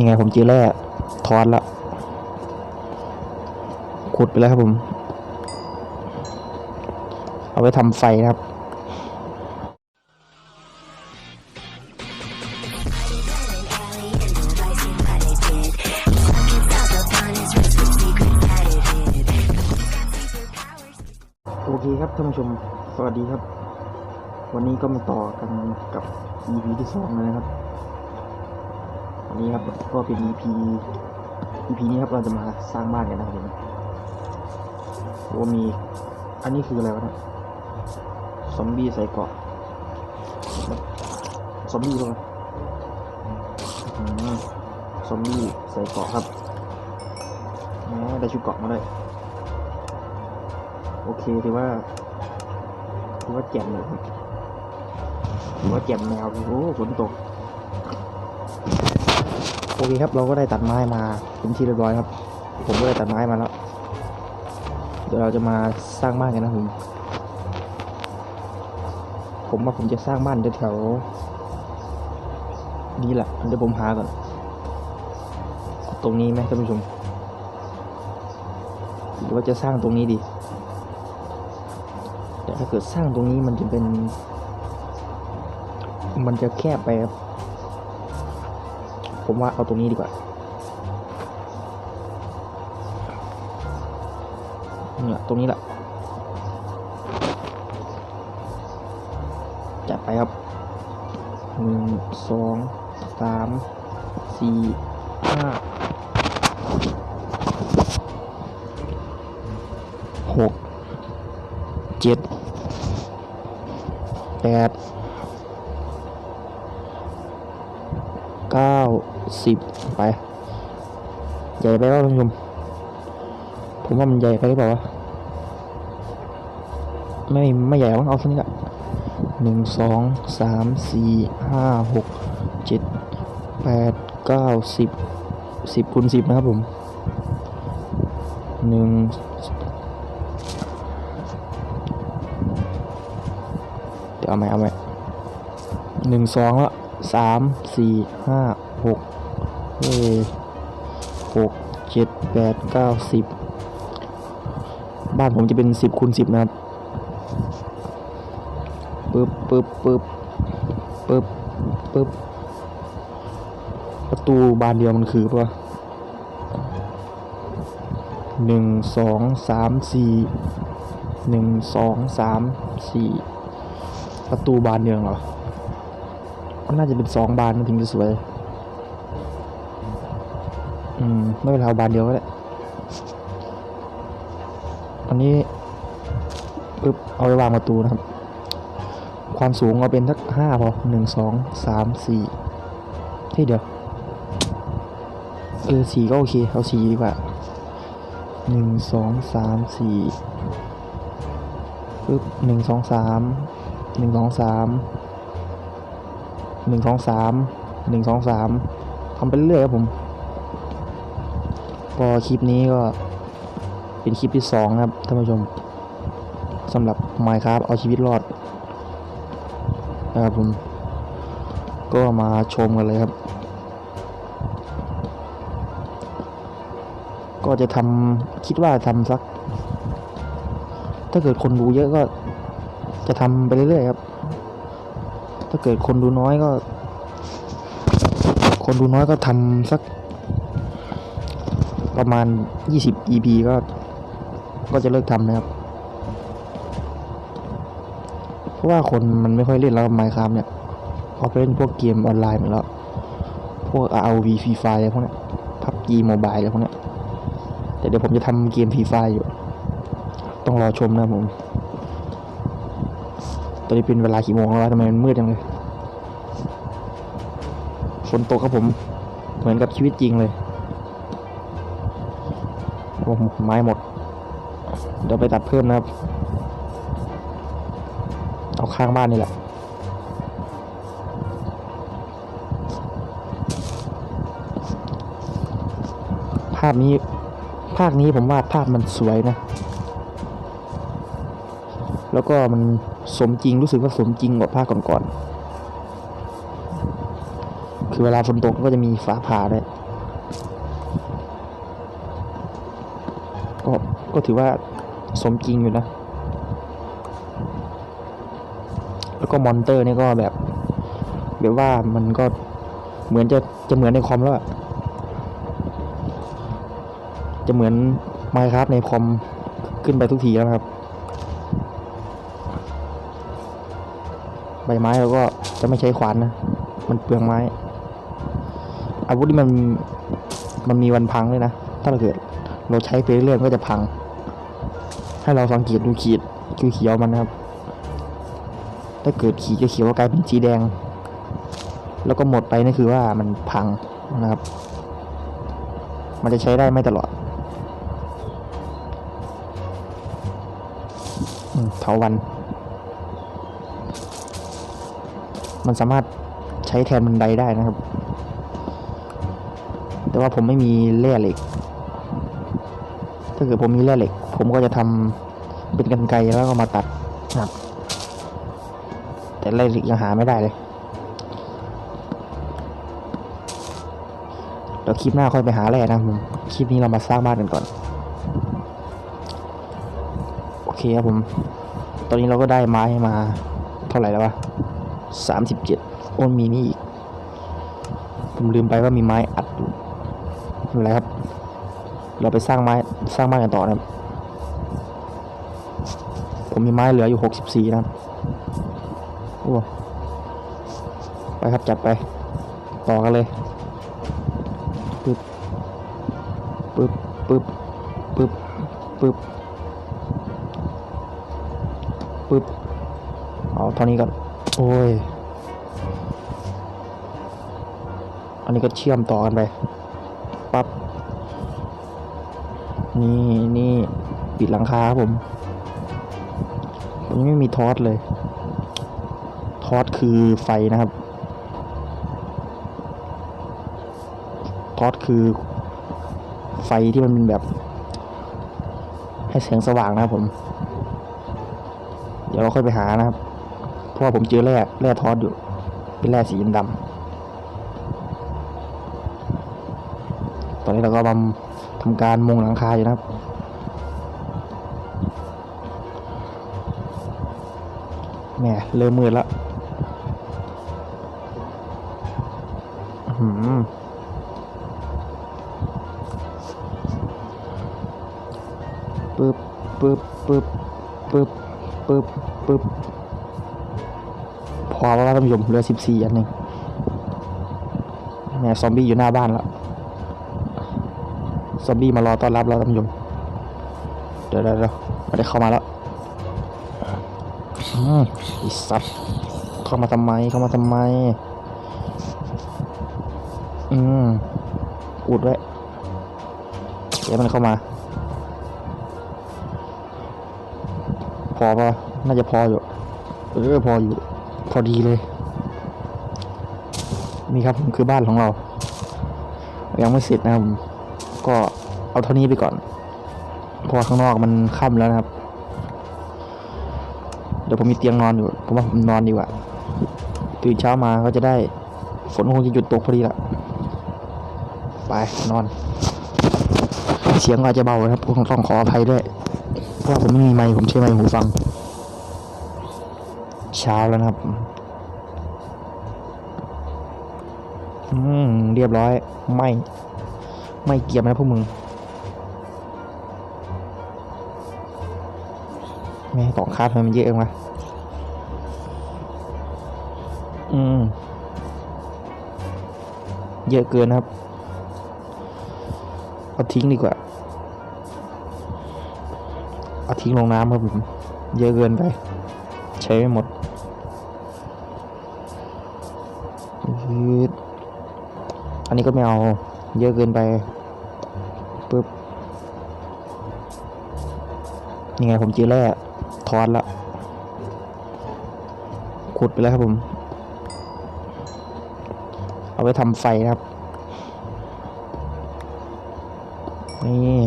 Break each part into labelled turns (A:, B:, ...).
A: ยังไงผมเจอแร่ทอนละขุดไปแล้วครับผม เอาไว้ทำไฟนะครับโอเคครับท่านผู้ชม สวัสดีครับ วันนี้ก็มาต่อกันกับ EP ที่สองเลยนะครับ วันนี้ครับก็เป็น EP EP นี้ครับเราจะมาสร้างบ้านกันนะครับผมโอ้มีอันนี้คืออะไรวะเนี่ยซอมบี้ใส่เกาะซอมบี้ด้วยซอมบี้ใส่เกาะครับได้ชุดเกาะมาด้วยโอเคถือว่าถือว่าแจ่มเลยถือว่าแจ่มแนวโอ้ฝนตก โอเคครับ เราก็ได้ตัดไม้มาเป็นที่เรียบร้อยครับ ผมก็ได้ตัดไม้มาแล้ว เดี๋ยวเราจะมาสร้างบ้านกันนะผม ผมว่าผมจะสร้างบ้านแถวนี้แหละเดี๋ยวผมหาก่อนเอาตรงนี้ไหมท่านผู้ชม หรือว่าจะสร้างตรงนี้ดี แต่ถ้าเกิดสร้างตรงนี้มันจะเป็น มันจะแคบไปครับ ผมว่าเอาตรงนี้ดีกว่าเนี่ยตรงนี้แหละจัดไปครับหนึ่งสองสามสี่ห้าหกเจ็ดแปด สิบไป ใหญ่ไปแล้วท่านผู้ชม ผมว่ามันใหญ่ไปหรือเปล่าวะ ไม่ไม่ใหญ่มั้งเอาสักนิดอะหนึ่งสองสามสี่ห้าหกเจ็ดแปดเก้าสิบสิบคูณสิบนะครับผมหนึ่งเดี๋ยวเอาไหมเอาไหมหนึ่งสองละสามสี่ห้าหก เอ้ยหกเจ็ดแปดเก้าสิบบ้านผมจะเป็นสิบคูณสิบนะครับปึ๊บปึ๊บปึ๊บปึ๊บปึ๊บประตูบานเดียวมันคือปะหนึ่งสองสามสี่หนึ่งสองสามสี่ประตูบานเดียวเหรอมันน่าจะเป็นสองบานมันถึงจะสวย อืม ไม่เป็นไรเอาบานเดียวก็ได้อันนี้ปึ๊บเอาไว้วางประตูนะครับ ความสูงเอาเป็นทักห้าพอหนึ่งสองสามสี่ที่เดียวเออสี่ก็โอเค เอาสี่ดีกว่าหนึ่งสองสามสี่ปึ๊บหนึ่งสองสามหนึ่งสองสามหนึ่งสองสามหนึ่งสองสามทำไปเรื่อยครับผม พอคลิปนี้ก็เป็นคลิปที่สองนะครับท่านผู้ชมสำหรับ Minecraft เอาชีวิตรอดนะครับผมก็มาชมกันเลยครับ ก็จะทำคิดว่าทำสัก ถ้าเกิดคนดูเยอะก็จะทำไปเรื่อยๆครับ ถ้าเกิดคนดูน้อยก็ คนดูน้อยก็ทำสัก ประมาณ 20 EP ก็ ก็จะเลิกทำนะครับ เพราะว่าคนมันไม่ค่อยเล่นแล้วไมค์ครับเนี่ยเขาไปเล่นพวกเกมออนไลน์หมดแล้ว พวก ROV Free Fire อะไรพวกเนี้ย PUBG Mobile อะไรพวกเนี้ย แต่เดี๋ยวผมจะทำเกม Free Fire อยู่ ต้องรอชมนะผม ตอนนี้เป็นเวลากี่โมงแล้ววะทำไมมันมืดจังเลยฝนตกครับผม เหมือนกับชีวิตจริงเลย โอ้ไม้หมด เดี๋ยวไปตัดเพิ่มนะครับ เอาข้างบ้านนี่แหละภาพนี้ภาคนี้ผมว่าภาพมันสวยนะ แล้วก็มันสมจริงรู้สึกว่าสมจริงกว่าภาคก่อนๆ คือเวลาฝนตกก็จะมีฟ้าผ่าด้วย ก็ก็ถือว่าสมจริงอยู่นะ แล้วก็มอนเตอร์นี่ก็แบบ แบบว่ามันก็เหมือนจะจะเหมือนในคอมแล้วอะจะเหมือนไมค์ครับในคอมขึ้นไปทุกทีแล้วครับ ใบไม้เราก็จะไม่ใช้ขวานนะ มันเปลืองไม้ อาวุธที่มันมันมีวันพังเลยนะ ถ้าเราเกิด เราใช้ไปเรื่อยๆก็จะพังให้เราสังเกตดูขีดคือเขียวมันนะครับ ถ้าเกิดขีดจะเขียวๆก็กลายเป็นสีแดง แล้วก็หมดไปนี่นคือว่ามันพังนะครับ มันจะใช้ได้ไม่ตลอดเถาวัน มันสามารถใช้แทนบันไดได้นะครับ แต่ว่าผมไม่มีแร่เหล็ก ถ้าเกิดผมมีแร่เหล็ก ผมก็จะทำเป็นกันไกแล้วก็มาตัดนะครับ แต่แร่เหล็กยังหาไม่ได้เลยเดี๋ยวคลิปหน้าค่อยไปหาแร่นะครับผมคลิปนี้เรามาสร้างบ้านกันก่อน โอเคครับผม ตอนนี้เราก็ได้ไม้มาเท่าไหร่แล้ววะสามสิบเจ็ดโอ้มีนี่อีก ผมลืมไปว่ามีไม้อัดอยู่ไม่เป็นไรครับ เราไปสร้างไม้สร้างบ้านกันต่อนะครับ ผมมีไม้เหลืออยู่หกสิบสี่นะครับโอ้ไปครับจัดไป ต่อกันเลยปึ๊บปึ๊บปึ๊บปึ๊บปึ๊บปึ๊บเอาเท่านี้ก่อนโอ้ย อันนี้ก็เชื่อมต่อกันไปปั๊บ นี่นี่ปิดหลังคาครับผมผมยังไม่มีทอสเลย ทอสคือไฟนะครับ ทอสคือไฟที่มันเป็นแบบ ให้แสงสว่างนะครับผม เดี๋ยวเราค่อยไปหานะครับ เพราะว่าผมเจอแร่แร่ทอสอยู่ เป็นแร่สีดำตอนนี้เราก็มา ทำการมุงหลังคาอยู่นะครับ แหมเริ่มมืดแล้วอื้อหือปึ๊บปึ๊บปึ๊บปึ๊บปึ๊บปึ๊บพอแล้วท่านผู้ชมเหลือสิบสี่อันหนึ่งแหมซอมบี้อยู่หน้าบ้านแล้ว ซอมบี้มารอต้อนรับแล้วท่านผู้ชมเดี๋ยวเดี๋ยวเดี๋ยวไมาได้เข้ามาแล้วอืมอีสัตว์เข้ามาทำไมเข้ามาทำไม อืมอุดไว้เดี๋ยวมันเข้ามา พอปะน่าจะพออยู่เออพออยู่ พอดีเลย นี่ครับผมคือบ้านของเรา ยังไม่เสร็จนะครับผมก็ เอาเท่านี้ไปก่อน เพราะข้างนอกมันค่ำแล้วนะครับ เดี๋ยวผมมีเตียงนอนอยู่ ผมว่าผมนอนดีกว่า ตื่นเช้ามาก็จะได้ ฝนคงจะหยุดตกพอดีละ ไปนอน เสียงอาจจะเบานะครับผมต้องขออภัยด้วย เพราะผมไม่มีไมค์ผมใช้ไมค์หูฟัง เช้าแล้วนะครับ อืม เรียบร้อย ไม่ ไม่เกียบนะพวกมึง ม่กล่องคาดมันเยอะเองวะอืม เยอะเกินครับ เอาทิ้งดีกว่า เอาทิ้งลงน้ำครับผม เยอะเกินไป ใช้ไม่หมดยืดอันนี้ก็ไม่เอา เยอะเกินไปปึ๊บยังไงผมเจอแร่ ทอนละขุดไปแล้วครับผม เอาไปทำไฟนะครับ นี่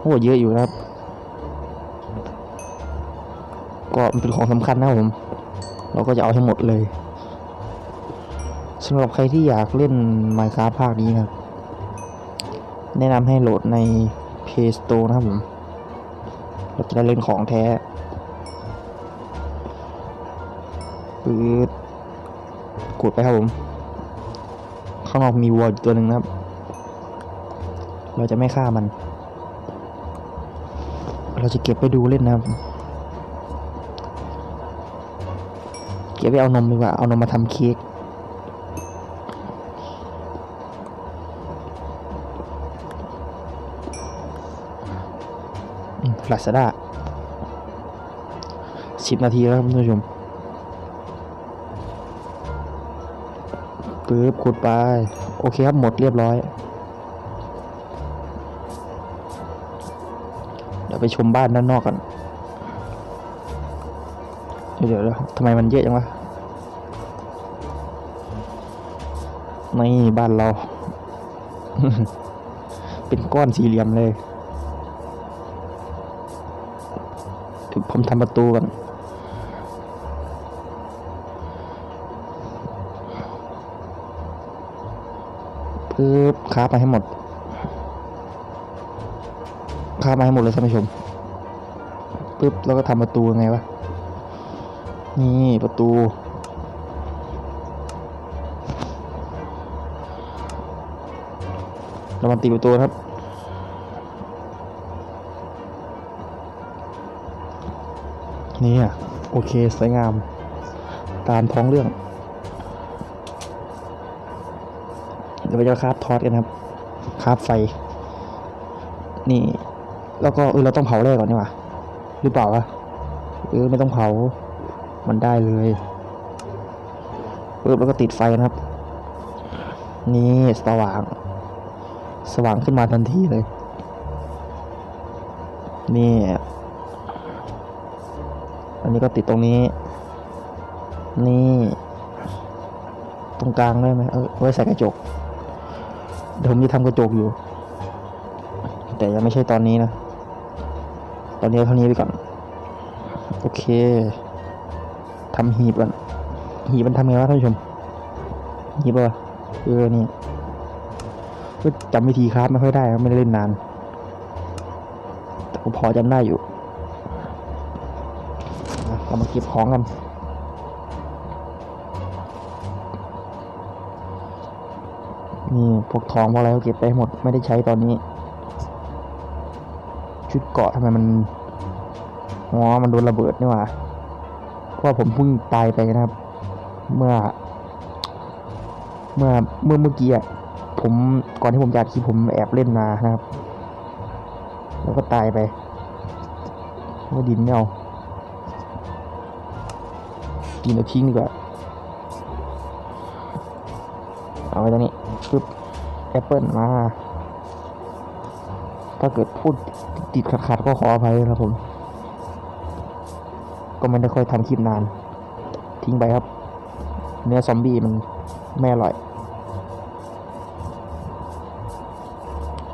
A: โอ้เยอะอยู่นะครับ ก็มันเป็นของสำคัญนะครับผม เราก็จะเอาให้หมดเลยสำหรับใครที่อยากเล่น Minecraft ภาคนี้นะครับ แนะนำให้โหลดใน Play Store นะครับผม เราจะได้เล่นของแท้ ปืดกดไปครับผม ข้างนอกมีวัวตัวหนึ่งนะครับ เราจะไม่ฆ่ามัน เราจะเก็บไปดูเล่นนะครับ เก็บไปเอานมดีกว่า เอานมมาทำเค้กลาซาด้าสิบนาทีแล้วครับคุณผู้ชม ปึ๊บขุดไป โอเคครับ หมดเรียบร้อย เดี๋ยวไปชมบ้านด้านนอกกันเดี๋ยวเดี๋ยวทำไมมันเยอะจังวะนี่บ้านเรา เป็นก้อนสี่เหลี่ยมเลย ผมทำประตูกัน ปึ๊บค้าไปให้หมดค้ามาให้หมดเลยท่านผู้ชมปึ๊บแล้วก็ทำประตูไงวะนี่ประตูเรามาตีประตูครับนี่อะโอเคสวยงาม ตามท้องเรื่อง เดี๋ยวเราจะคราบทอดกันครับคราบไฟ นี่ แล้วก็เออเราต้องเผาแรกก่อนนี่หว่าหรือเปล่าวะเออไม่ต้องเผา มันได้เลยปึ๊บแล้วก็ติดไฟนะครับ นี่สว่าง สว่างขึ้นมาทันทีเลย นี่ อันนี้ก็ติดตรงนี้ นี่ ตรงกลางได้ไหมเออไว้ใส่กระจก ผมจะทำกระจกอยู่ แต่ยังไม่ใช่ตอนนี้นะ ตอนนี้เท่านี้ไปก่อน โอเคทำหีบก่อน หีบมันทำไงวะท่านผู้ชม หีบป่ะเออนี่ก็จำวิธีคราฟไม่ค่อยได้ไม่ได้เล่นนาน แต่ก็พอจำได้อยู่เรามาเก็บของกัน นี่พวกทองพวกอะไรก็เก็บไปหมดไม่ได้ใช้ตอนนี้ ชุดเกาะทำไมมันอ๋อมันโดนระเบิดนี่หว่าเพราะผมเพิ่งตายไปนะครับ เมื่อ เมื่อเมื่อเมื่อกี้อะผมก่อนที่ผมจะอัดคลิปผมแอบเล่นมานะครับ แล้วก็ตายไปว่าดินไม่เอาดินเอาทิ้งดีกว่าเอาไว้ตรงนี้ ปึ๊บแอปเปิลมา ถ้าเกิดพูดติดขัดๆก็ขออภัยครับผม ก็ไม่ได้ค่อยทำคลิปนาน ทิ้งไปครับ เนื้อซอมบี้มันไม่อร่อย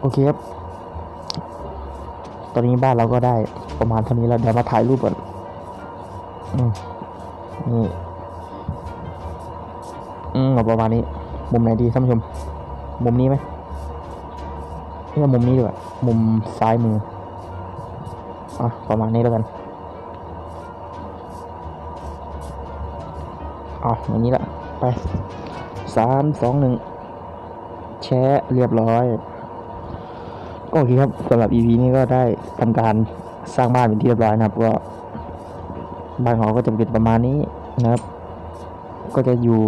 A: โอเคครับ ตอนนี้บ้านเราก็ได้ประมาณเท่านี้แล้ว เดี๋ยวมาถ่ายรูปก่อนอืมนี่ อืมเอาประมาณนี้ มุมไหนดีท่านผู้ชม มุมนี้ไหมนี่เอมุมนี้ดีกว่า มุมซ้ายมือ อะ ประมาณนี้แล้วกันอะอย่างนี้ละ ไปสามสองหนึ่งแชะเรียบร้อย ก็โอเคครับสำหรับ EP นี้ก็ได้ทำการสร้างบ้านเป็นที่เรียบร้อยนะครับ ก็บ้านของก็จะเป็นประมาณนี้นะครับ ก็จะอยู่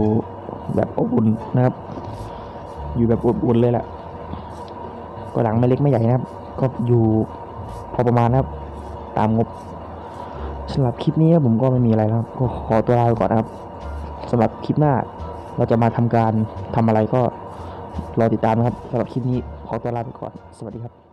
A: แบบอบอุ่นนะครับ อยู่แบบอบอุ่นเลยแหละก็หลังไม่เล็กไม่ใหญ่นะครับ ก็อยู่พอประมาณนะครับ ตามงบสำหรับคลิปนี้ผมก็ไม่มีอะไรแล้วครับก็ขอตัวลาไปก่อนนะครับสำหรับคลิปหน้าเราจะมาทำการทำอะไรก็รอติดตามนะครับสำหรับคลิปนี้ขอตัวลาไปก่อน สวัสดีครับ